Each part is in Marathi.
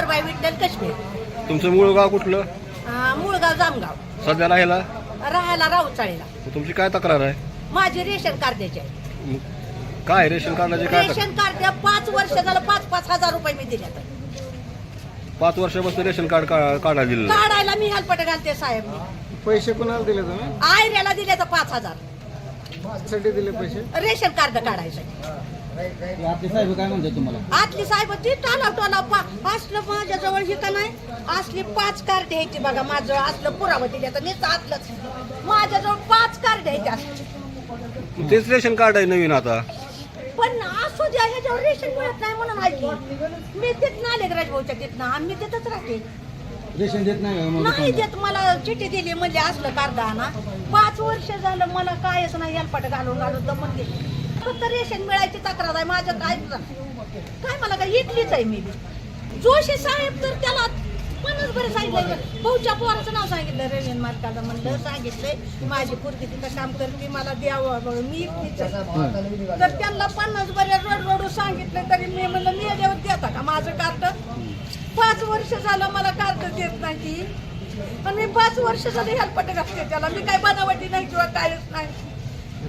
सुंदरबाई विठ्ठल कश्मीर तुमचं मूळ गाव कुठलं? अं, मूळगाव जामगाव. सध्याला ह्याला? राहायला राऊचाळीला तुमची काय तक्रार आहे? माझी रेशन कार्डाचे. मग काय रेशन कार्डाचे काय तक्रार? रेशन कार्ड पाच वर्ष झालं पाच पाच हजार रुपये मी दिले. पाच वर्षापासून रेशन कार्ड का- काढा दिलं काढायला मी हेल्पट घालते साहेब पैसे कोणाला दिले तुम्ही? आयऱ्याला दिले तर पाच हजार. साठी दिले पैसे. रेशन कार्ड काढायसाठी आपले साहेब काय म्हणतात तुम्हाला? आतली साहेब ती टाला टोला पा असलं माझ्याजवळ हे का नाही? असली पाच कार्ड द्यायची बघा माझं असलं पुरावं दिल्याचं नुसतं आतलंच माझ्याजवळ पाच कार्ड द्यायची असली. तेच रेशन कार्ड आहे नवीन आता. पण असू द्या ह्याच्यावर रेशन मिळत नाही म्हणून ऐकली मी तिथनं आले राजभाऊच्या तिथनं आम्ही तिथंच राहते. रेशन देत नाही का मग? नाही? देत मला चिठ्ठी दिली म्हणजे असलं कार्ड आणा. पाच वर्ष झालं मला कायच नाही हेलपाट घालून घालून तर म्हणले फक्त रेशन मिळायची तक्रार आहे माझ्या काय काय मला काय इथलीच आहे मी. जोशी साहेब तर त्याला पन्नास बरं सांगितलं भाऊच्या पोराचं नाव सांगितलं रेशन मालकाला म्हणलं सांगितलंय माझी पुरगी तिथं काम करते मला द्यावं बघ मी इथलीच तर त्यांना पन्नास बरे रोड रोड सांगितलं तरी मी म्हणलं मी देवत देता का माझं कार्ड? पाच वर्ष झालं मला कार्ड देत नाही पण मी पाच वर्ष झाली हेल्पट घातले त्याला. मी काय बनावटी नाही किंवा काहीच नाही.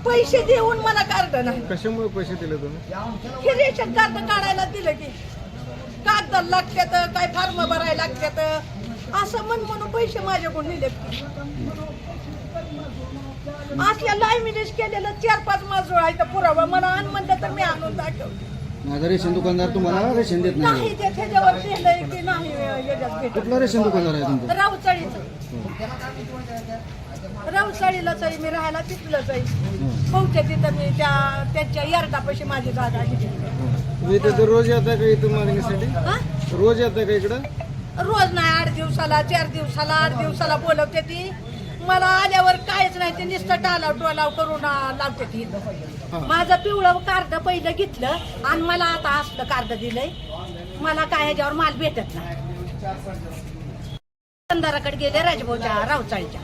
पैसे देऊन मला कार्ड नाही. कशामुळे पैसे दिले तुम्ही? हे रेशन कार्ड काढायला दिलं की. कागद लागतात काय फॉर्म भरायला लागतात. असं म्हण म्हणून पैसे माझ्याकडून दिले असल्या लायमिनेज केलेलं चार पाच माजूळ पुरावा मला आण म्हणलं तर मी आणून दाखवलं माझा रेशन दुकानदार तुम्हाला रेशन देत नाही. नाही ते त्याच्यावर लिहिलंय की नाही याच्यात भेटत कुठला रेशन दुकानदार आहे तुमचं? रावचाळीचं रावचाळीलाच आहे मी राहायला तिथलंच आहे बहुतेक तिथं मी त्या त्यांच्या यार्डापाशी माझी जागा घेतली तुम्ही इथे दररोज येता का इथं मागणीसाठी? हा? रोज येता का इकडं? रोज नाही आठ दिवसाला चार दिवसाला आठ दिवसाला बोलवते ती. मला आल्यावर काहीच नाही ते नुसतं टालाव टोलाव करून आ, लावते ती. माझं पिवळं कार्ड पहिलं घेतलं आणि मला आता असलं कार्ड दिलंय. मला काय ह्याच्यावर माल भेटत नाही. दुकानदाराकडे गेले राजभाऊच्या रावचाळीच्या.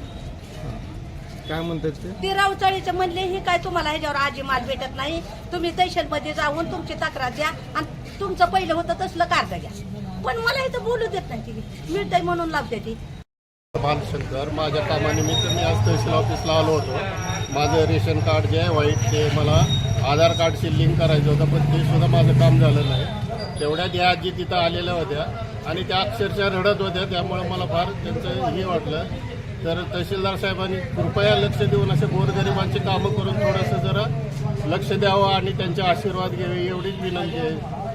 काय म्हणतात ते? ते रावचाळीचं म्हणले हे काय तुम्हाला ह्याच्यावर आजी माल भेटत नाही? तुम्ही तहसीलमध्ये जाऊन तुमची तक्रार द्या आणि तुमचं पहिलं होतं तसलं कार्ड घ्या. पण मला इथं बोलू देत नाही ती. मिळतंय म्हणून लावते ती. भालशंकर माझ्या कामानिमित्त मी आज तहसील ऑफिसला आलो होतो. माझं रेशन कार्ड जे आहे व्हाईट ते मला आधार कार्डशी लिंक करायचं होतं पण ते सुद्धा माझं काम झालं नाही. तेवढ्यात या आजी तिथं आलेल्या होत्या आणि त्या अक्षरशः रडत होत्या त्यामुळं मला फार त्यांचं हे वाटलं. तर तहसीलदार साहेबांनी कृपया लक्ष देऊन असे गोरगरिबांची कामं करून थोडंसं जरा लक्ष द्यावं आणि त्यांचे आशीर्वाद घ्यावे एवढीच विनंती आहे.